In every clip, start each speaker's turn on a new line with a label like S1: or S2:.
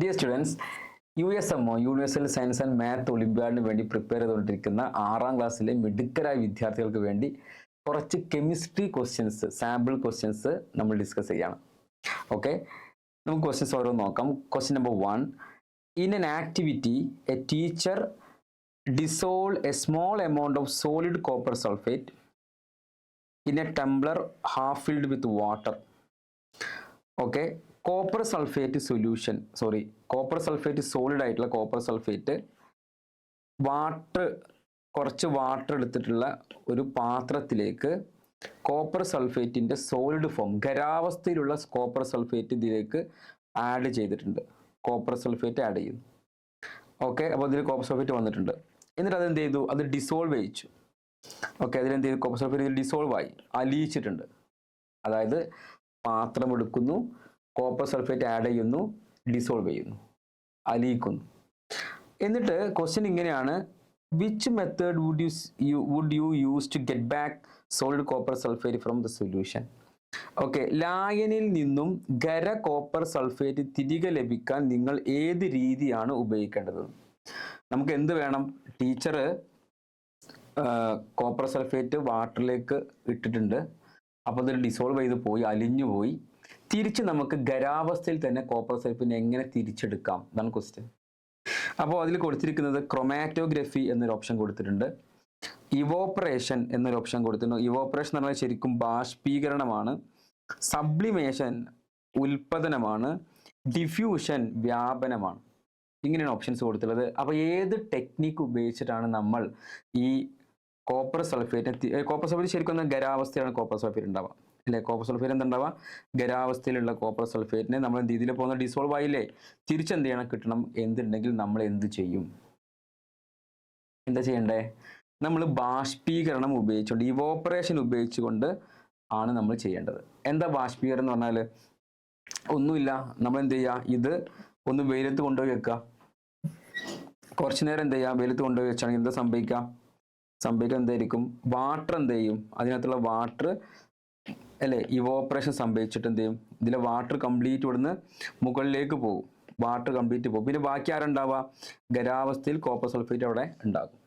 S1: Dear students U S M O universal science and math ഒളിമ്പ്യാഡിന് വേണ്ടി prepare ചെയ്തുകൊണ്ടിരിക്കുന്ന ആറാം ക്ലാസ്സിലെ മിടുക്കരായ വിദ്യാർത്ഥികൾക്ക് വേണ്ടി കുറച്ച് കെമിസ്ട്രി ക്വസ്റ്റ്യൻസ് സാമ്പിൾ ക്വസ്റ്റ്യൻസ് നമ്മൾ ഡിസ്കസ് ചെയ്യണം. ഓക്കെ നമുക്ക് ക്വസ്റ്റ്യൻസ് ഓരോ നോക്കാം. Question number one in an activity a teacher dissolve a small amount of solid copper sulfate in a tumbler half filled with water. Okay copper sulphate solution sorry copper sulphate solid ആയിട്ടുള്ള copper sulphate water കുറച്ച് water എടുത്തിട്ടുള്ള ഒരു പാത്രത്തിലേക്ക് copper സൾഫേറ്റിന്റെ solid form ഖരാവസ്ഥയിലുള്ള copper sulphate ഇതിലേക്ക് add ചെയ്തിട്ടുണ്ട്. Copper sulphate add ചെയ്യുന്നു. ഓക്കെ അപ്പോൾ ഇതിൽ കോപ്പർ സൾഫേറ്റ് വന്നിട്ടുണ്ട്. എന്നിട്ട് അതെന്ത് ചെയ്തു? അത് ഡിസോൾവ് ചെയ്യിച്ചു. ഓക്കെ അതിലെന്ത് ചെയ്തു? കോപ്പർ സൾഫേറ്റ് ഡിസോൾവ് ആയി അലിയിച്ചിട്ടുണ്ട്. അതായത് പാത്രം എടുക്കുന്നു കോപ്പർ സൾഫേറ്റ് ആഡ് ചെയ്യുന്നു ഡിസോൾവ് ചെയ്യുന്നു അലിയിക്കുന്നു. എന്നിട്ട് ക്വസ്റ്റ്യൻ ഇങ്ങനെയാണ്. Which method would you you would you use to get back solid copper sulphate from the solution okay ലായനിൽ നിന്നും ഖര കോപ്പർ സൾഫേറ്റ് തിരികെ ലഭിക്കാൻ നിങ്ങൾ ഏത് രീതിയാണ് ഉപയോഗിക്കേണ്ടത്? നമുക്ക് എന്ത് വേണം? ടീച്ചർ കോപ്പർ സൾഫേറ്റ് വാട്ടറിലേക്ക് ഇട്ടിട്ടുണ്ട്. അപ്പോൾ അത് ഡിസോൾവ് ചെയ്ത് പോയി അലിഞ്ഞു പോയി. തിരിച്ച് നമുക്ക് ഖരാവസ്ഥയിൽ തന്നെ കോപ്പർ സൾഫിനെ എങ്ങനെ തിരിച്ചെടുക്കാം? എന്നാണ് ക്വസ്റ്റ്യൻ അപ്പോൾ അതിൽ കൊടുത്തിരിക്കുന്നത് ക്രൊമാറ്റോഗ്രഫി എന്നൊരു ഓപ്ഷൻ കൊടുത്തിട്ടുണ്ട്. ഇവോപ്പറേഷൻ എന്നൊരു ഓപ്ഷൻ കൊടുത്തിട്ടുണ്ട്. ഇവോപ്പറേഷൻ എന്ന് പറഞ്ഞാൽ ശരിക്കും ബാഷ്പീകരണമാണ്. Sublimation ഉൽപ്പതനമാണ് diffusion വ്യാപനമാണ്. ഇങ്ങനെയാണ് ഓപ്ഷൻസ് കൊടുത്തിട്ടുള്ളത്. അപ്പോൾ ഏത് ടെക്നിക്ക് ഉപയോഗിച്ചിട്ടാണ് നമ്മൾ ഈ കോപ്പർ സൾഫേറ്റ് കോപ്പർ സൾഫേറ്റ് ശരിക്കും ഗരാവസ്ഥയാണ് കോപ്പർ സൾഫേറ്റ് ഉണ്ടാവുക. അല്ലേ കോപ്പർ സൾഫേറ്റ് എന്തുണ്ടാവുക ഗരാവസ്ഥയിലുള്ള കോപ്പർ സൾഫേറ്റിനെ നമ്മൾ എന്ത് രീതിയിൽ പോകുന്ന ഡിസോൾവ് ആയില്ലേ? തിരിച്ചെന്ത് ചെയ്യണം കിട്ടണം. എന്തുണ്ടെങ്കിൽ നമ്മൾ എന്ത് ചെയ്യും? എന്താ ചെയ്യണ്ടേ? നമ്മൾ ബാഷ്പീകരണം ഉപയോഗിച്ചുകൊണ്ട് ഇവോപ്പറേഷൻ ഉപയോഗിച്ചുകൊണ്ട് ആണ് നമ്മൾ ചെയ്യേണ്ടത്. എന്താ ബാഷ്പീകരണം എന്ന് പറഞ്ഞാൽ ഒന്നുമില്ല. നമ്മൾ എന്ത് ചെയ്യുക ഇത് ഒന്ന് വെയിലത്ത് കൊണ്ടുപോയി വെക്കുക. കുറച്ചു നേരം എന്ത് ചെയ്യുക വെയിലത്ത് കൊണ്ടുപോയി വെച്ചാണെങ്കിൽ എന്താ സംഭവിക്കുക? സംഭവിക്കുക എന്തായിരിക്കും? വാട്ടർ എന്ത് ചെയ്യും? അതിനകത്തുള്ള വാട്ടർ അല്ലേ? ഇവോപ്പറേഷൻ സംഭവിച്ചിട്ട് എന്ത് ചെയ്യും? ഇതിലെ വാട്ടർ കംപ്ലീറ്റ് ഇവിടുന്ന് മുകളിലേക്ക് പോകും. വാട്ടർ കംപ്ലീറ്റ് പോകും. പിന്നെ ബാക്കി ആരുണ്ടാവുക? ഖരാവസ്ഥയിൽ കോപ്പർ സൾഫേറ്റ് അവിടെ ഉണ്ടാകും.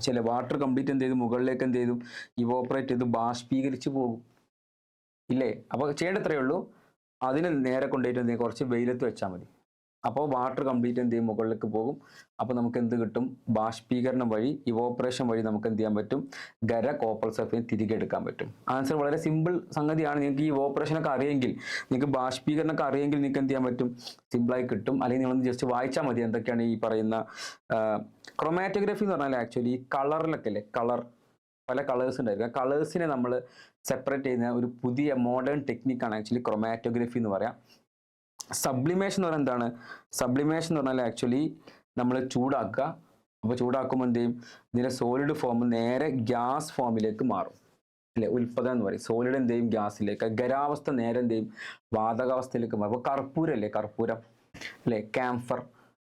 S1: ചില വാട്ടർ കംപ്ലീറ്റ് എന്ത് ചെയ്തു? മുകളിലേക്ക് എന്ത് ചെയ്തു? ഇവോപ്പറേറ്റ് ചെയ്ത്. ബാഷ്പീകരിച്ച് പോകും. ഇല്ലേ? അപ്പോൾ ചെയ്യേണ്ടത്രയേ ഉള്ളൂ. അതിന് നേരെ കൊണ്ടുപോയിട്ട് കുറച്ച് വെയിലത്ത് വെച്ചാൽ മതി. അപ്പോൾ വാട്ടർ കംപ്ലീറ്റ് എന്ത് ചെയ്യും? മുകളിലേക്ക് പോകും. അപ്പോൾ നമുക്ക് എന്ത് കിട്ടും? ബാഷ്പീകരണം വഴി ഇവോപ്പറേഷൻ വഴി നമുക്ക് എന്ത് ചെയ്യാൻ പറ്റും? ഖര കോപ്പർ സൾഫേറ്റ് തിരികെ എടുക്കാൻ പറ്റും. ആൻസർ വളരെ സിമ്പിൾ സംഗതിയാണ്. നിങ്ങൾക്ക് ഈ ഇവോപ്പറേഷൻ ഒക്കെ അറിയെങ്കിൽ നിങ്ങൾക്ക് ബാഷ്പീകരണം ഒക്കെ അറിയെങ്കിൽ നിങ്ങൾക്ക് എന്ത് ചെയ്യാൻ പറ്റും? സിമ്പിളായി കിട്ടും. അല്ലെങ്കിൽ നിങ്ങൾ ജസ്റ്റ് വായിച്ചാൽ മതി എന്തൊക്കെയാണ് ഈ പറയുന്ന ക്രൊമാറ്റോഗ്രഫി എന്ന് പറഞ്ഞാൽ ആക്ച്വലി കളറിലൊക്കെ അല്ലേ? കളർ പല കളേഴ്സ് ഉണ്ടായിരിക്കും. കളേഴ്സിനെ നമ്മൾ സെപ്പറേറ്റ് ചെയ്യുന്ന ഒരു പുതിയ മോഡേൺ ടെക്നിക്കാണ് ആക്ച്വലി ക്രൊമാറ്റോഗ്രഫി എന്ന് പറയാം. സബ്ലിമേഷൻ എന്ന് പറഞ്ഞാൽ എന്താണ്? സബ്ലിമേഷൻ എന്ന് പറഞ്ഞാൽ ആക്ച്വലി നമ്മൾ ചൂടാക്കുക. അപ്പോൾ ചൂടാക്കുമ്പോൾ എന്ത് ചെയ്യും? ഇതിന്റെ സോളിഡ് ഫോം നേരെ ഗ്യാസ് ഫോമിലേക്ക് മാറും. അല്ലെ? ഉൽപ്പദം എന്ന് പറയും. സോളിഡ് എന്ത് ചെയ്യും? ഗ്യാസിലേക്ക്. ഖരാവസ്ഥ നേരെ എന്ത് ചെയ്യും? വാതകാവസ്ഥയിലേക്ക് മാറും. അപ്പോൾ കർപ്പൂരം അല്ലേ? കർപ്പൂരം. അല്ലേ? ക്യാംഫർ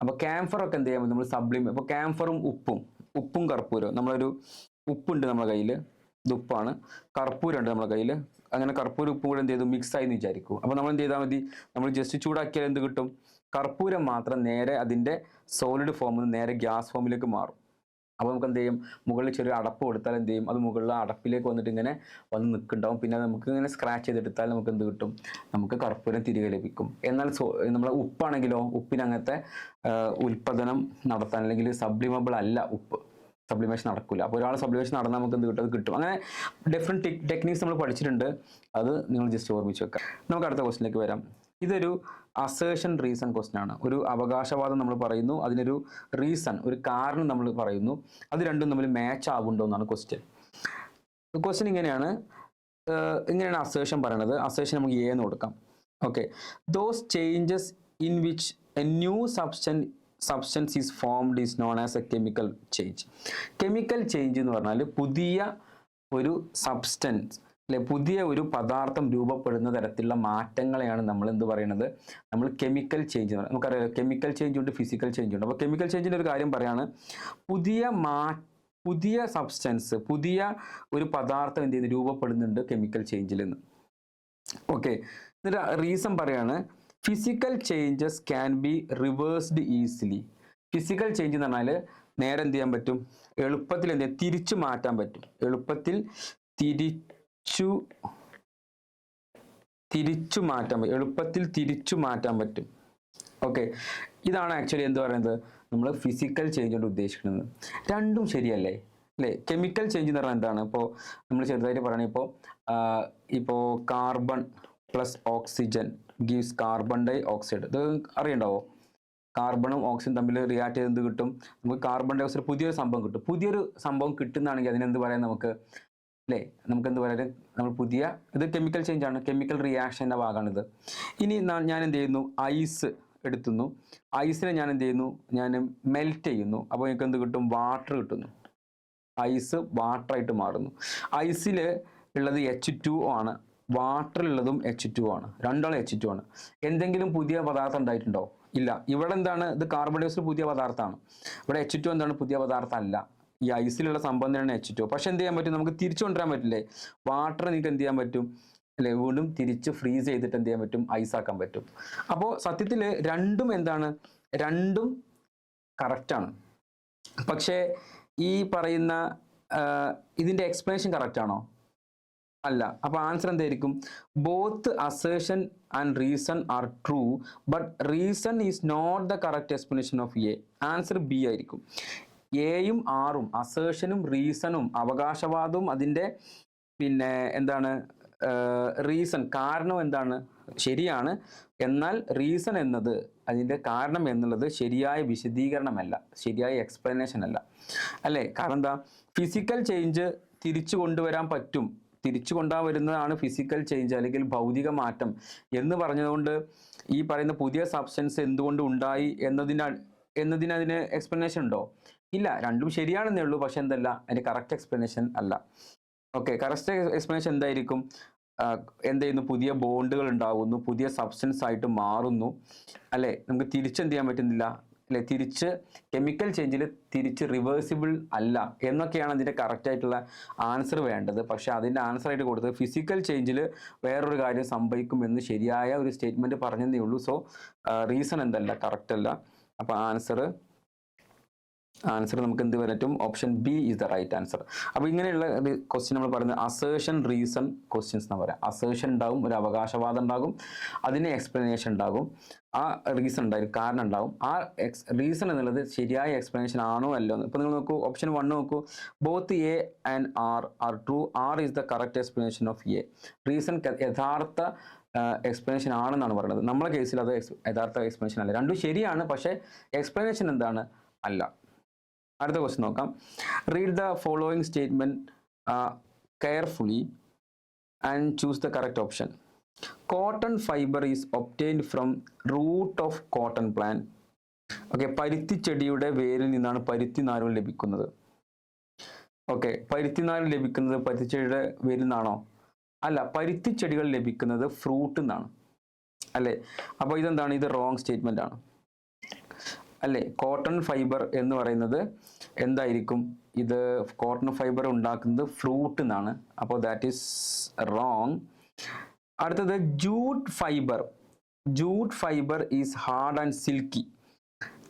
S1: അപ്പോൾ ക്യാംഫർ ഒക്കെ എന്ത് ചെയ്യാൻ നമ്മൾ സബ്ലിമേ അപ്പോൾ ക്യാംഫറും ഉപ്പും. ഉപ്പും കർപ്പൂരവും. നമ്മളൊരു ഉപ്പുണ്ട് നമ്മുടെ കയ്യിൽ ഉപ്പാണ്. കർപ്പൂരമുണ്ട് നമ്മുടെ കയ്യിൽ അങ്ങനെ കർപ്പൂരം ഉപ്പും കൂടെ എന്ത് ചെയ്തു മിക്സ് ആയി എന്ന് വിചാരിക്കും. അപ്പോൾ നമ്മൾ എന്ത് ചെയ്താൽ മതി? നമ്മൾ ജസ്റ്റ് ചൂടാക്കിയാൽ എന്ത് കിട്ടും? കർപ്പൂരം മാത്രം നേരെ അതിന്റെ സോളിഡ് ഫോമിൽ നിന്ന് നേരെ ഗ്യാസ് ഫോമിലേക്ക് മാറും. അപ്പോൾ നമുക്ക് എന്ത് ചെയ്യും? മുകളിൽ ചെറിയ അടപ്പ് കൊടുത്താൽ എന്ത് ചെയ്യും? അത് മുകളിൽ അടപ്പിലേക്ക് വന്നിട്ട് ഇങ്ങനെ വന്ന് നിൽക്കുന്നുണ്ടാവും. പിന്നെ നമുക്ക് ഇങ്ങനെ സ്ക്രാച്ച് ചെയ്തെടുത്താൽ നമുക്ക് എന്ത് കിട്ടും? നമുക്ക് കർപ്പൂരം തിരികെ ലഭിക്കും. എന്നാൽ സോ നമ്മളെ ഉപ്പാണെങ്കിലോ ഉപ്പിനങ്ങനത്തെ ഉൽപ്പാദനം നടത്താൻ അല്ലെങ്കിൽ സബ്ലിമബിൾ അല്ല ഉപ്പ്. സബ്ലിമേഷൻ നടക്കില്ല അപ്പോൾ ഒരാൾ സബ്ലിമേഷൻ നടന്നാൽ നമുക്ക് എന്ത് കിട്ടും? അത് കിട്ടും. അങ്ങനെ ഡിഫറെന്റ് ടെക്നീക്സ് നമ്മൾ പഠിച്ചിട്ടുണ്ട്. അത് നിങ്ങൾ ജസ്റ്റ് ഓർമ്മിച്ച് വെക്കാം. നമുക്ക് അടുത്ത ക്വസ്റ്റിലേക്ക് വരാം. ഇതൊരു അസേഷൻ റീസൺ ക്വസ്റ്റൻ ആണ്. ഒരു അവകാശവാദം നമ്മൾ പറയുന്നു. അതിനൊരു റീസൺ ഒരു കാരണം നമ്മൾ പറയുന്നു. അത് രണ്ടും തമ്മിൽ മാച്ച് ആവുന്നുണ്ടോ എന്നാണ് ക്വസ്റ്റ്യൻ ക്വസ്റ്റ്യൻ ഇങ്ങനെയാണ്. ഇങ്ങനെയാണ് അസേഷൻ പറയണത്. അസേഷൻ നമുക്ക് എ എന്ന് കൊടുക്കാം. Okay those changes in which a new substance substance is formed is known as a chemical change chemical change എന്ന് പറഞ്ഞാൽ പുതിയ ഒരു സബ്സ്റ്റൻസ് അല്ലെ പുതിയ ഒരു പദാർത്ഥം രൂപപ്പെടുന്ന തരത്തിലുള്ള മാറ്റങ്ങളെയാണ് നമ്മൾ എന്ത് പറയുന്നത്? നമ്മൾ കെമിക്കൽ ചേഞ്ച് എന്ന് പറയുന്നത് നമുക്കറിയാം കെമിക്കൽ ചേഞ്ച് ഉണ്ട് ഫിസിക്കൽ ചേഞ്ച് ഉണ്ട്. അപ്പോൾ കെമിക്കൽ ചേഞ്ചിന്റെ ഒരു കാര്യം പറയാണ് പുതിയ മാ പുതിയ സബ്സ്റ്റൻസ് പുതിയ ഒരു പദാർത്ഥം എന്ത് ചെയ്യുന്നു? രൂപപ്പെടുന്നുണ്ട് കെമിക്കൽ ചേഞ്ചിൽ നിന്ന്. ഓക്കെ എന്നിട്ട് റീസൺ പറയാണ് physical changes can be reversed easily physical change എന്ന് പറഞ്ഞാൽ നേരെ എന്ത് ചെയ്യാൻ പറ്റും? എളുപ്പത്തിൽ എന്ത് ചെയ്യാം തിരിച്ചു മാറ്റാൻ പറ്റും. എളുപ്പത്തിൽ തിരിച്ചു തിരിച്ചു മാറ്റാൻ പറ്റും എളുപ്പത്തിൽ തിരിച്ചു മാറ്റാൻ പറ്റും. ഓക്കെ. ഇതാണ് ആക്ച്വലി എന്ത് പറയുന്നത്? നമ്മൾ ഫിസിക്കൽ ചേഞ്ച് കൊണ്ട് ഉദ്ദേശിക്കുന്നത്. രണ്ടും ശരിയല്ലേ? അല്ലേ? കെമിക്കൽ ചേഞ്ച് എന്ന് പറഞ്ഞാൽ എന്താണ്? ഇപ്പോൾ നമ്മൾ ചെറുതായിട്ട് പറയണേ ഇപ്പോൾ ഇപ്പോൾ carbon plus oxygen gives carbon dioxide ഇത് അറിയണ്ടാവോ? കാർബണും ഓക്സിജൻ തമ്മിൽ റിയാക്ട് ചെയ്ത് എന്ത് കിട്ടും? നമുക്ക് കാർബൺ ഡൈ ഓക്സൈഡ് പുതിയൊരു സംഭവം കിട്ടും. പുതിയൊരു സംഭവം കിട്ടുന്നതാണെങ്കിൽ അതിനെന്ത് പറയാം നമുക്ക്? അല്ലേ നമുക്ക് എന്ത് പറയാം നമ്മൾ പുതിയ ഇത് കെമിക്കൽ ചേഞ്ച് ആണ്. കെമിക്കൽ റിയാക്ഷന്റെ ഭാഗമാണിത് ഇനി ഞാൻ എന്ത് ചെയ്യുന്നു ഐസ് എടുത്തുന്നു. ഐസിനെ ഞാൻ എന്ത് ചെയ്യുന്നു ഞാൻ മെൽറ്റ് ചെയ്യുന്നു. അപ്പോൾ എനിക്ക് എന്ത് കിട്ടും? വാട്ടർ കിട്ടുന്നു. ഐസ് വാട്ടറായിട്ട് മാറുന്നു. ഐസിൽ ഉള്ളത് എച്ച് ടു ആണ്. വാട്ടറിലുള്ളതും എച്ച് ടു ആണ്. രണ്ടാളും എച്ച് ടു ആണ്. എന്തെങ്കിലും പുതിയ പദാർത്ഥം ഉണ്ടായിട്ടുണ്ടോ? ഇല്ല. ഇവിടെ എന്താണ്? ഇത് കാർബൺ പുതിയ പദാർത്ഥമാണ്. ഇവിടെ എച്ച് ടു എന്താണ് പുതിയ പദാർത്ഥം അല്ല. ഈ ഐസിലുള്ള തന്നെയാണ് എച്ച് ടു പക്ഷെ എന്ത് ചെയ്യാൻ പറ്റും? നമുക്ക് തിരിച്ചു കൊണ്ടുവരാൻ പറ്റില്ലേ? വാട്ടർ നിങ്ങൾക്ക് എന്ത് ചെയ്യാൻ പറ്റും? അല്ലെ വീണ്ടും തിരിച്ച് ഫ്രീസ് ചെയ്തിട്ട് എന്ത് ചെയ്യാൻ പറ്റും? ഐസ് ആക്കാൻ പറ്റും. അപ്പോൾ സത്യത്തിൽ രണ്ടും എന്താണ്? രണ്ടും കറക്റ്റാണ് പക്ഷേ ഈ പറയുന്ന ഇതിന്റെ എക്സ്പ്ലനേഷൻ കറക്റ്റ് ആണോ? അല്ല അപ്പൊ ആൻസർ എന്തായിരിക്കും? Both assertion and reason are true but reason is not the correct explanation of A answer B ആയിരിക്കും. എയും ആറും അസേഷനും റീസണും അവകാശവാദവും അതിന്റെ പിന്നെ എന്താണ് റീസൺ കാരണം എന്താണ്? ശരിയാണ്. എന്നാൽ റീസൺ എന്നത് അതിന്റെ കാരണം എന്നുള്ളത് ശരിയായ വിശദീകരണമല്ല ശരിയായ എക്സ്പ്ലനേഷൻ അല്ല. അല്ലേ? കാരണം എന്താ? ഫിസിക്കൽ ചേഞ്ച് തിരിച്ചു കൊണ്ടുവരാൻ പറ്റും. തിരിച്ചു കൊണ്ടുവരുന്നതാണ് ഫിസിക്കൽ ചേഞ്ച് അല്ലെങ്കിൽ ഭൗതിക മാറ്റം. എന്ന് പറഞ്ഞതുകൊണ്ട് ഈ പറയുന്ന പുതിയ സബ്സ്റ്റൻസ് എന്തുകൊണ്ട് ഉണ്ടായി എന്നതിന് എന്നതിന് അതിന് എക്സ്പ്ലനേഷൻ ഉണ്ടോ? ഇല്ല രണ്ടും ശരിയാണെന്നേ ഉള്ളൂ പക്ഷെ എന്തല്ല അതിന്റെ കറക്റ്റ് എക്സ്പ്ലനേഷൻ അല്ല. ഓക്കെ കറക്റ്റ് എക്സ്പ്ലനേഷൻ എന്തായിരിക്കും? എന്ത് ചെയ്യുന്നു? പുതിയ ബോണ്ടുകൾ ഉണ്ടാകുന്നു പുതിയ സബ്സ്റ്റൻസ് ആയിട്ട് മാറുന്നു. അല്ലെ? നമുക്ക് തിരിച്ചെന്ത് ചെയ്യാൻ പറ്റുന്നില്ല? അല്ലെ തിരിച്ച് കെമിക്കൽ ചേഞ്ചിൽ തിരിച്ച് റിവേഴ്സിബിൾ അല്ല എന്നൊക്കെയാണ് അതിന്റെ കറക്റ്റായിട്ടുള്ള ആൻസർ വേണ്ടത്. പക്ഷെ അതിന്റെ ആൻസറായിട്ട് കൊടുത്തത് ഫിസിക്കൽ ചേഞ്ചിൽ വേറൊരു കാര്യം സംഭവിക്കുമെന്ന് ശരിയായ ഒരു സ്റ്റേറ്റ്മെന്റ് പറഞ്ഞതേ ഉള്ളൂ. സോ റീസൺ എന്തല്ല? കറക്റ്റ് അല്ല. ആൻസറ് ആൻസർ ആൻസർ നമുക്ക് എന്ത് പറ്റും option B is the right answer അപ്പോൾ ഇങ്ങനെയുള്ള ക്വസ്റ്റ്യൻ നമ്മൾ പറയുന്നത് അസേഷൻ റീസൺ ക്വസ്റ്റ്യൻസ് എന്ന് പറയാം. അസേഷൻ ഉണ്ടാകും ഒരു അവകാശവാദം ഉണ്ടാകും അതിന് എക്സ്പ്ലനേഷൻ ഉണ്ടാകും. ആ റീസൺ ഉണ്ടായി കാരണം ഉണ്ടാകും. ആ എക്സ് റീസൺ എന്നുള്ളത് ശരിയായ എക്സ്പ്ലനേഷൻ ആണോ അല്ലോ എന്ന് ഇപ്പോൾ നിങ്ങൾ നോക്കൂ ഓപ്ഷൻ വൺ നോക്കൂ. Both A and R R true R is the correct explanation of A reason യഥാർത്ഥ എക്സ്പ്ലനേഷൻ ആണെന്നാണ് പറയുന്നത്. നമ്മളെ കേസിൽ അത് യഥാർത്ഥ എക്സ്പ്ലനേഷൻ അല്ല. രണ്ടും ശരിയാണ് പക്ഷേ എക്സ്പ്ലനേഷൻ എന്താണ്? അല്ല. അടുത്ത ക്വസ്റ്റ്യൻ നോക്കാം. Read the following statement carefully and choose the correct option cotton fibre is obtained from root of cotton plant okay പരുത്തി ചെടിയുടെ വേരിൽ നിന്നാണ് പരുത്തി നാരുകൾ ലഭിക്കുന്നത്. ഓക്കെ പരുത്തി നാരുകൾ ലഭിക്കുന്നത് പരുത്തി ചെടിയുടെ വേരിൽ നിന്നാണോ? അല്ല പരുത്തി ചെടികൾ ലഭിക്കുന്നത് ഫ്രൂട്ടിൽ നിന്നാണ് അല്ലേ? അപ്പോൾ ഇതെന്താണ്? ഇത് റോങ് സ്റ്റേറ്റ്മെന്റ് ആണ്. അല്ലേ? കോട്ടൺ ഫൈബർ എന്ന് പറയുന്നത് എന്തായിരിക്കും? ഇത് കോട്ടൺ ഫൈബർ ഉണ്ടാക്കുന്നത് ഫ്രൂട്ട് എന്നാണ്. അപ്പോൾ ദാറ്റ് ഈസ് റോങ് അടുത്തത് jute fibre. Jute fibre is hard and silky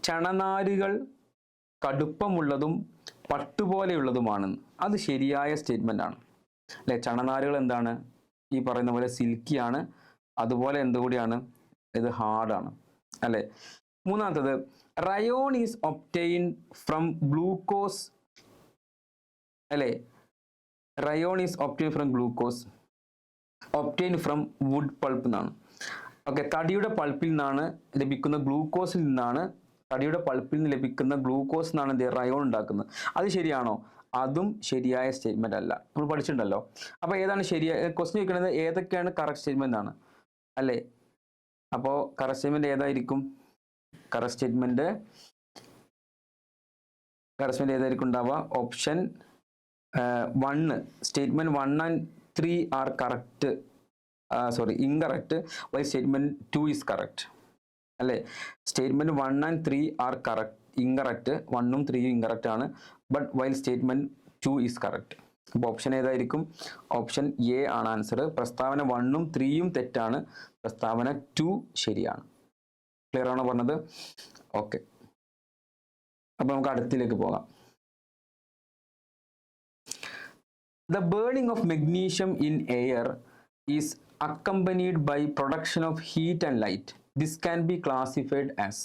S1: ചണനാരുകൾ കടുപ്പമുള്ളതും പട്ടുപോലെയുള്ളതുമാണ്. അത് ശരിയായ സ്റ്റേറ്റ്മെന്റ് ആണ്. അല്ലെ? ചണനാരുകൾ എന്താണ്? ഈ പറയുന്ന പോലെ സിൽക്കിയാണ് അതുപോലെ എന്തുകൂടിയാണ്? ഇത് ഹാർഡാണ് അല്ലെ? മൂന്നാമത്തത് rayon is obtain from glucose. അല്ലെ? Rayon is obtain from glucose. Obtain from wood pulp എന്നാണ്. ഓക്കെ തടിയുടെ പൾപ്പിൽ നിന്നാണ് ലഭിക്കുന്ന ഗ്ലൂക്കോസിൽ നിന്നാണ് തടിയുടെ പൾപ്പിൽ നിന്ന് ലഭിക്കുന്ന ഗ്ലൂക്കോസ് എന്നാണ് എന്ത് റയോൺ ഉണ്ടാക്കുന്നത്. അത് ശരിയാണോ? അതും ശരിയായ സ്റ്റേറ്റ്മെന്റ് അല്ല. നമ്മൾ പഠിച്ചിട്ടുണ്ടല്ലോ. അപ്പോൾ ഏതാണ് ശരിയായ ക്വസ്റ്റ്യൻ ചോദിക്കുന്നത് ഏതൊക്കെയാണ് കറക്റ്റ് സ്റ്റേറ്റ്മെന്റ് ആണ് അല്ലേ? അപ്പോൾ കറക്റ്റ് സ്റ്റേറ്റ്മെന്റ് ഏതായിരിക്കും? കറക്റ്റ് സ്റ്റേറ്റ്മെന്റ് കറക്റ്റ് സ്റ്റേറ്റ്മെന്റ് ഏതായിരിക്കും ഉണ്ടാവുക? Option one statement one and three are correct sorry incorrect why statement two is correct അല്ലേ? Statement one and three are correct incorrect വണ്ണും ത്രീയും ഇൻകറക്റ്റ് ആണ്. But while statement two is correct അപ്പോൾ option ഏതായിരിക്കും? Option A ആണ് answer പ്രസ്താവന വണ്ണും ത്രീയും തെറ്റാണ്. പ്രസ്താവന ടു ശരിയാണ്. ക്ലിയർ ആണോ പറഞ്ഞത്? ഓക്കെ അപ്പൊ നമുക്ക് അടുത്തിലേക്ക് പോകാം. The burning of magnesium in air is accompanied by production of heat and light this can be classified as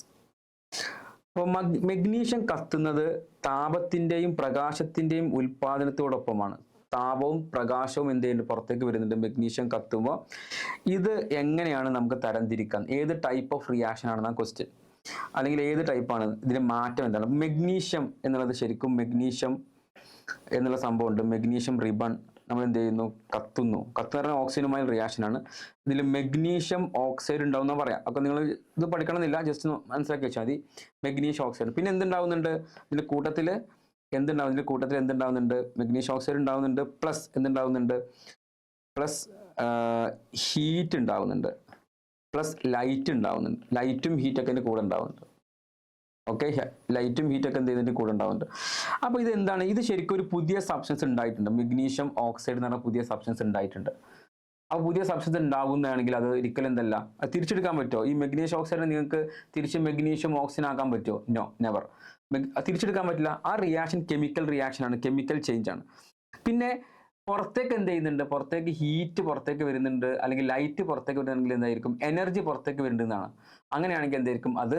S1: അപ്പോൾ മഗ് മെഗ്നീഷ്യം കത്തുന്നത് താപത്തിന്റെയും പ്രകാശത്തിന്റെയും ഉൽപ്പാദനത്തോടൊപ്പമാണ്. താപവും പ്രകാശവും എന്ത് ചെയ്യുന്നുണ്ട്? പുറത്തേക്ക് വരുന്നുണ്ട്. മെഗ്നീഷ്യം കത്തുമ്പോൾ ഇത് എങ്ങനെയാണ് നമുക്ക് തരംതിരിക്കാൻ ഏത് ടൈപ്പ് ഓഫ് റിയാക്ഷൻ ആണെന്നാണ് ക്വസ്റ്റ്യൻ അല്ലെങ്കിൽ ഏത് ടൈപ്പാണ് ഇതിന്റെ മാറ്റം എന്താണ്? മെഗ്നീഷ്യം എന്നുള്ളത് ശരിക്കും മെഗ്നീഷ്യം എന്നുള്ള സംഭവമുണ്ട്. മെഗ്നീഷ്യം റിബൺ നമ്മൾ എന്ത് ചെയ്യുന്നു? കത്തുന്നു. കത്തു പറഞ്ഞ ഓക്സിജനുമായി റിയാക്ഷൻ ആണ്. ഇതിൽ മെഗ്നീഷ്യം ഓക്സൈഡ് ഉണ്ടാവുന്ന പറയാം. അപ്പൊ നിങ്ങൾ ഇത് പഠിക്കണമെന്നില്ല. ജസ്റ്റ് മനസ്സിലാക്കി വെച്ചാൽ മതി. Magnesium oxide. പിന്നെ എന്തുണ്ടാവുന്നുണ്ട്? ഇതിന്റെ കൂട്ടത്തിൽ എന്തുണ്ടാവും? ഇതിന്റെ കൂട്ടത്തിൽ എന്തുണ്ടാവുന്നുണ്ട്? മെഗ്നീഷ്യം ഓക്സൈഡ് ഉണ്ടാവുന്നുണ്ട്. പ്ലസ് എന്തുണ്ടാവുന്നുണ്ട്? പ്ലസ് ഹീറ്റ് ഉണ്ടാവുന്നുണ്ട്. പ്ലസ് ലൈറ്റ് ഉണ്ടാവുന്നുണ്ട്. ലൈറ്റും ഹീറ്റൊക്കെ അതിന്റെ കൂടെ ഉണ്ടാവുന്നുണ്ട്. ഓക്കെ ലൈറ്റും ഹീറ്റൊക്കെ എന്ത് ചെയ്തതിന്റെ കൂടെ ഉണ്ടാവുന്നുണ്ട്. അപ്പോൾ ഇത് എന്താണ്? ഇത് ശരിക്കും ഒരു പുതിയ സബ്സ്റ്റൻസ് ഉണ്ടായിട്ടുണ്ട്. മെഗ്നീഷ്യം ഓക്സൈഡ് എന്ന് പറഞ്ഞ പുതിയ സബ്സ്റ്റൻസ് ഉണ്ടായിട്ടുണ്ട്. ആ പുതിയ സബ്സ്റ്റൻസ് ഉണ്ടാകുന്നതാണെങ്കിൽ അത് ഒരിക്കലും എന്തല്ല അത് തിരിച്ചെടുക്കാൻ പറ്റുമോ? ഈ മെഗ്നീഷ്യം ഓക്സൈഡ് നിങ്ങൾക്ക് തിരിച്ച് മെഗ്നീഷ്യം ഓക്സിജൻ ആക്കാൻ പറ്റുമോ? നോ നെവർ തിരിച്ചെടുക്കാൻ പറ്റില്ല. ആ റിയാക്ഷൻ കെമിക്കൽ റിയാക്ഷൻ ആണ്. കെമിക്കൽ ചേഞ്ച് ആണ്. പിന്നെ പുറത്തേക്ക് എന്ത് ചെയ്യുന്നുണ്ട്? പുറത്തേക്ക് ഹീറ്റ് പുറത്തേക്ക് വരുന്നുണ്ട്. അല്ലെങ്കിൽ ലൈറ്റ് പുറത്തേക്ക് വരുന്നുണ്ടെങ്കിൽ എന്തായിരിക്കും? എനർജി പുറത്തേക്ക് വരുന്നതാണ് അങ്ങനെയാണെങ്കിൽ എന്തായിരിക്കും? അത്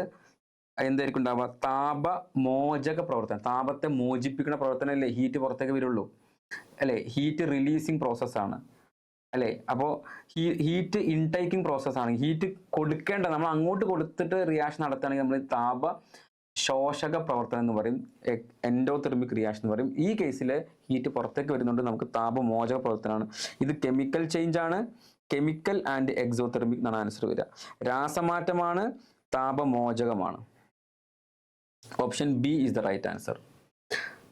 S1: എന്തായിരിക്കും ഉണ്ടാവുക? താപമോചക പ്രവർത്തനം. താപത്തെ മോചിപ്പിക്കുന്ന പ്രവർത്തനം അല്ലേ? ഹീറ്റ് പുറത്തേക്ക് വരുള്ളൂ. അല്ലേ? ഹീറ്റ് റിലീസിങ് പ്രോസസ്സാണ് അല്ലേ? അപ്പോൾ ഹീറ്റ് ഇൻടേക്കിംഗ് പ്രോസസ്സാണ് ഹീറ്റ് കൊടുക്കേണ്ട നമ്മൾ അങ്ങോട്ട് കൊടുത്തിട്ട് റിയാക്ഷൻ നടത്തുകയാണെങ്കിൽ നമ്മൾ താപ ശോഷക പ്രവർത്തനം എന്ന് പറയും എൻഡോതെർമിക് റിയാക്ഷൻ എന്ന് പറയും. ഈ കേസിൽ ഹീറ്റ് പുറത്തേക്ക് വരുന്നുണ്ട്. നമുക്ക് താപമോചക പ്രവർത്തനമാണ് ഇത് കെമിക്കൽ ചേഞ്ച് ആണ്. കെമിക്കൽ ആൻഡ് എക്സോതെർമിക് എന്നാണ് ആൻസർ വരിക. രാസമാറ്റമാണ് താപമോചകമാണ്. Option B is the right answer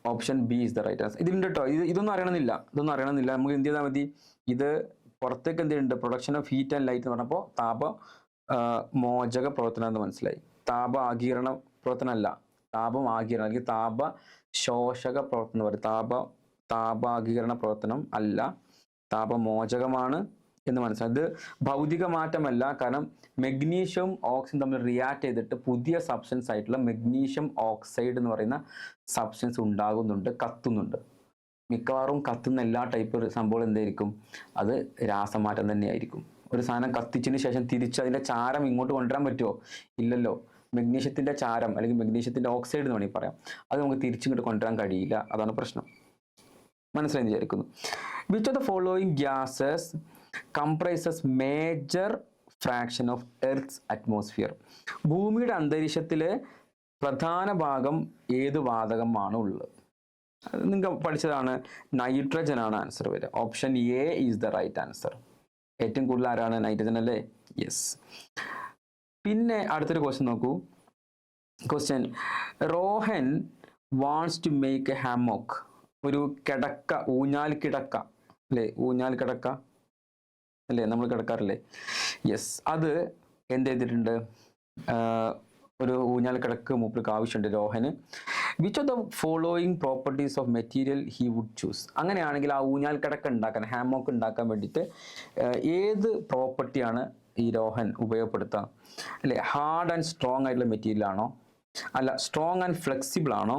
S1: option B is the right answer ഇതിന്റെ കേട്ടോ ഇത് ഇതൊന്നും അറിയണമെന്നില്ല. ഇതൊന്നും അറിയണമെന്നില്ല. നമുക്ക് എന്ത് ചെയ്താൽ മതി? ഇത് പുറത്തേക്ക് എന്ത് ചെയ്യുന്നുണ്ട്? Production of heat and light എന്ന് പറഞ്ഞപ്പോൾ താപ മോചക പ്രവർത്തനം എന്ന് മനസ്സിലായി. താപ ആഗീരണ പ്രവർത്തനം അല്ല താപം ആഗിരണം അല്ലെങ്കിൽ താപ ശോഷക പ്രവർത്തനം പറയും താപ താപാകീകരണ പ്രവർത്തനം അല്ല. താപമോചകമാണ് എന്ന് മനസ്സിലായി. ഇത് ഭൗതിക മാറ്റമല്ല. കാരണം മെഗ്നീഷ്യവും ഓക്സിജൻ തമ്മിൽ റിയാക്ട് ചെയ്തിട്ട് പുതിയ സബ്സ്റ്റൻസ് ആയിട്ടുള്ള മെഗ്നീഷ്യം ഓക്സൈഡ് എന്ന് പറയുന്ന സബ്സ്റ്റൻസ് ഉണ്ടാകുന്നുണ്ട് കത്തുന്നുണ്ട്. മിക്കവാറും കത്തുന്ന എല്ലാ ടൈപ്പ് സംഭവം എന്തായിരിക്കും? അത് രാസമാറ്റം തന്നെയായിരിക്കും. ഒരു സാധനം കത്തിച്ചതിന് ശേഷം തിരിച്ച് അതിന്റെ ചാരം ഇങ്ങോട്ട് കൊണ്ടുവരാൻ പറ്റുമോ? ഇല്ലല്ലോ. മെഗ്നീഷ്യത്തിന്റെ ചാരം അല്ലെങ്കിൽ മെഗ്നീഷ്യത്തിന്റെ ഓക്സൈഡ് എന്ന് വേണമെങ്കിൽ പറയാം. അത് നമുക്ക് തിരിച്ചിങ്ങോട്ട് കൊണ്ടുവരാൻ കഴിയില്ല. അതാണ് പ്രശ്നം. മനസ്സിലായി വിചാരിക്കുന്നു. Which of the following gases comprises major fraction of earth's atmosphere ഭൂമിയുടെ അന്തരീക്ഷത്തിലെ പ്രധാന ഭാഗം ഏത് വാതകമാണ് ഉള്ളത്? നിങ്ങൾ പഠിച്ചതാണ്. നൈട്രജൻ ആണ് ആൻസർ വരിക. Option A is the right answer ഏറ്റവും കൂടുതൽ ആരാണ്? നൈട്രജൻ അല്ലേ? യെസ് പിന്നെ അടുത്തൊരു ക്വസ്റ്റ്യൻ നോക്കൂ. Question Rohan wants to make a hammock ഒരു കിടക്ക ഊഞ്ഞാൽ കിടക്ക. അല്ലേ? ഊഞ്ഞാൽ കിടക്ക. അല്ലേ? നമ്മൾ കിടക്കാറില്ലേ? യെസ് അത് എന്ത് ചെയ്തിട്ടുണ്ട്? ഒരു ഊഞ്ഞാൽ കിടക്ക് മൂപ്പർക്ക് ആവശ്യമുണ്ട് രോഹന്. Which of the following properties of material he would choose അങ്ങനെയാണെങ്കിൽ ആ ഊഞ്ഞാൽ കിടക്ക ഉണ്ടാക്കാൻ ഹാമോക്ക് ഉണ്ടാക്കാൻ വേണ്ടിയിട്ട് ഏത് പ്രോപ്പർട്ടിയാണ് ഈ രോഹൻ ഉപയോഗപ്പെടുത്തുക അല്ലെ? ഹാർഡ് ആൻഡ് സ്ട്രോങ് ആയിട്ടുള്ള മെറ്റീരിയൽ ആണോ? അല്ല സ്ട്രോങ് ആൻഡ് ഫ്ലെക്സിബിൾ ആണോ?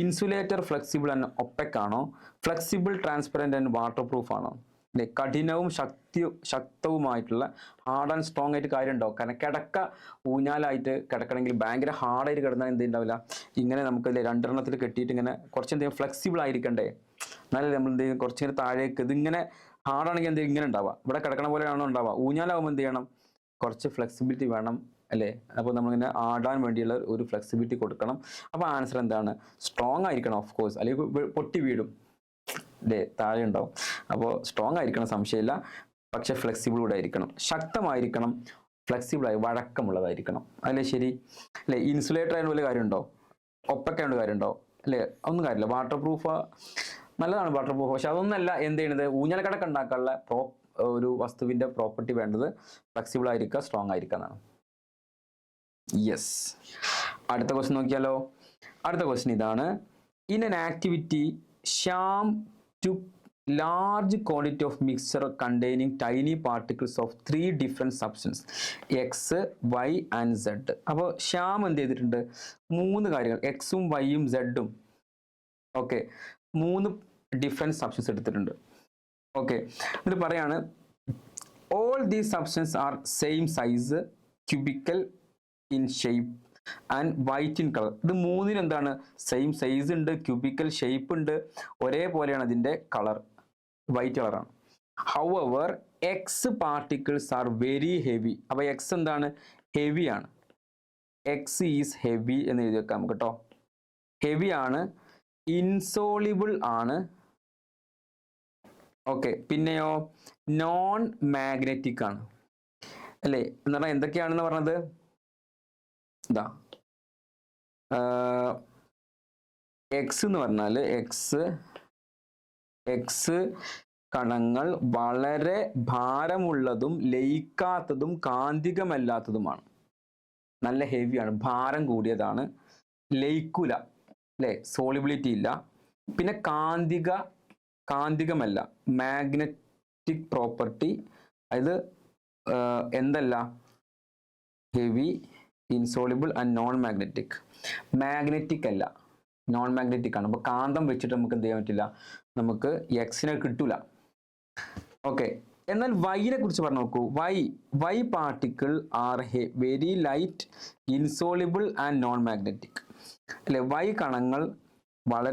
S1: ഇൻസുലേറ്റർ ഫ്ലെക്സിബിൾ ആൻഡ് ഒപ്പക് ആണോ? Flexible transparent and waterproof ആണോ? അല്ലെ? കഠിനവും ശക്തി ശക്തവുമായിട്ടുള്ള ഹാർഡ് ആൻഡ് സ്ട്രോങ് ആയിട്ട് കാര്യമുണ്ടോ? കാരണം കിടക്ക ഊഞ്ഞാലായിട്ട് കിടക്കണമെങ്കിൽ ഭയങ്കര ഹാർഡായിട്ട് കിടന്നാൽ എന്ത് ഉണ്ടാവില്ല ഇങ്ങനെ നമുക്ക് അല്ലേ രണ്ടെണ്ണത്തിൽ കെട്ടിയിട്ട് ഇങ്ങനെ കുറച്ച് എന്തെങ്കിലും ഫ്ലെക്സിബിൾ ആയിരിക്കണ്ടേ? എന്നാലേ നമ്മൾ എന്ത് ചെയ്യും? കുറച്ചിങ്ങനെ താഴേക്ക് ഇതിങ്ങനെ ഹാർഡാണെങ്കിൽ എന്ത് ഇങ്ങനെ ഉണ്ടാവുക. ഇവിടെ കിടക്കണ പോലെയാണോ ഉണ്ടാവുക? ഊഞ്ഞാലാവുമ്പോൾ എന്ത് ചെയ്യണം? കുറച്ച് ഫ്ലെക്സിബിലിറ്റി വേണം അല്ലേ? അപ്പോൾ നമ്മളിങ്ങനെ ആടാൻ വേണ്ടിയുള്ള ഒരു ഫ്ലെക്സിബിലിറ്റി കൊടുക്കണം. അപ്പോൾ ആൻസർ എന്താണ്? സ്ട്രോങ് ആയിരിക്കണം ഓഫ് കോഴ്സ് അല്ലെങ്കിൽ പൊട്ടി വീടും അല്ലേ താഴെ ഉണ്ടാവും. അപ്പോൾ സ്ട്രോങ് ആയിരിക്കണം സംശയമില്ല. പക്ഷെ ഫ്ലെക്സിബിൾ കൂടെ ആയിരിക്കണം. ശക്തമായിരിക്കണം ഫ്ലെക്സിബിളായി വഴക്കമുള്ളതായിരിക്കണം. അല്ലേ ശരി? അല്ലേ ഇൻസുലേറ്റർ ആയതുപോലെ കാര്യമുണ്ടോ? ഒപ്പൊക്കെ ആയതുകൊണ്ട് കാര്യമുണ്ടോ? അല്ലേ ഒന്നും കാര്യമില്ല. വാട്ടർ പ്രൂഫ് നല്ലതാണ് വാട്ടർ പ്രൂഫ് പക്ഷെ അതൊന്നല്ല എന്ത് ചെയ്യണത്? ഊഞ്ഞാൽക്കടക്ക ഉണ്ടാക്കാനുള്ള പ്രോ ഒരു വസ്തുവിന്റെ പ്രോപ്പർട്ടി വേണ്ടത് ഫ്ലെക്സിബിൾ ആയിരിക്കുക സ്ട്രോങ് ആയിരിക്കുക എന്നാണ്. യെസ് അടുത്ത ക്വസ്റ്റ്യൻ നോക്കിയാലോ? അടുത്ത ക്വസ്റ്റ്യൻ ഇതാണ്. In an activity Shyam to large quantity of mixture containing tiny particles of three different substances X Y and Z അപ്പോൾ ശ്യാം എന്ത് ചെയ്തിട്ടുണ്ട്? മൂന്ന് കാര്യങ്ങൾ. എക്സും വൈയും സെഡും ഓക്കെ മൂന്ന് ഡിഫറെന്റ് സബ്സ്റ്റൻസ് എടുത്തിട്ടുണ്ട്. ഓക്കെ എന്നിട്ട് പറയാണ് all these substance are same size cubical in shape and white in colour ഇത് മൂന്നിന് എന്താണ്? സെയിം സൈസ് ഉണ്ട് ക്യൂബിക്കൽ ഷേപ്പ് ഉണ്ട് ഒരേപോലെയാണ് അതിന്റെ കളർ വൈറ്റ് കളറാണ് however X particles are very heavy അപ്പോൾ എക്സ് എന്താണ്? ഹെവിയാണ് എക്സ് ഈസ് ഹെവി എന്ന് എഴുതി വെക്കാം നമുക്ക് കേട്ടോ ഹെവിയാണ് ഇൻസോളിബിൾ ആണ് ഓക്കെ പിന്നെയോ? നോൺ മാഗ്നറ്റിക് ആണ്. അല്ലേ? എന്ന് പറഞ്ഞാൽ എന്തൊക്കെയാണെന്ന് പറഞ്ഞത്? ഇതാ. എക്സ് എന്ന് പറഞ്ഞാൽ എക്സ് എക്സ് കണങ്ങൾ വളരെ ഭാരമുള്ളതും ലയിക്കാത്തതും കാന്തികമല്ലാത്തതുമാണ്. നല്ല ഹെവിയാണ് ഭാരം കൂടിയതാണ്. ലയിക്കൂല. അല്ലേ? സോളിബിലിറ്റി ഇല്ല. പിന്നെ കാന്തിക കാന്തികമല്ല. മാഗ്നറ്റിക് പ്രോപ്പർട്ടി അതായത് എന്തല്ല? Heavy insoluble and non magnetic magnetic അല്ല. നോൺ മാഗ്നറ്റിക് ആണ്. അപ്പോൾ കാന്തം വെച്ചിട്ട് നമുക്ക് എന്ത് ചെയ്യാൻ പറ്റില്ല? നമുക്ക് എക്സിനെ കിട്ടൂല. ഓക്കെ എന്നാൽ വൈനെ കുറിച്ച് പറഞ്ഞു നോക്കൂ. Y Y particle are he very light insoluble and non magnetic അല്ലെ? വൈ കണങ്ങൾ വളരെ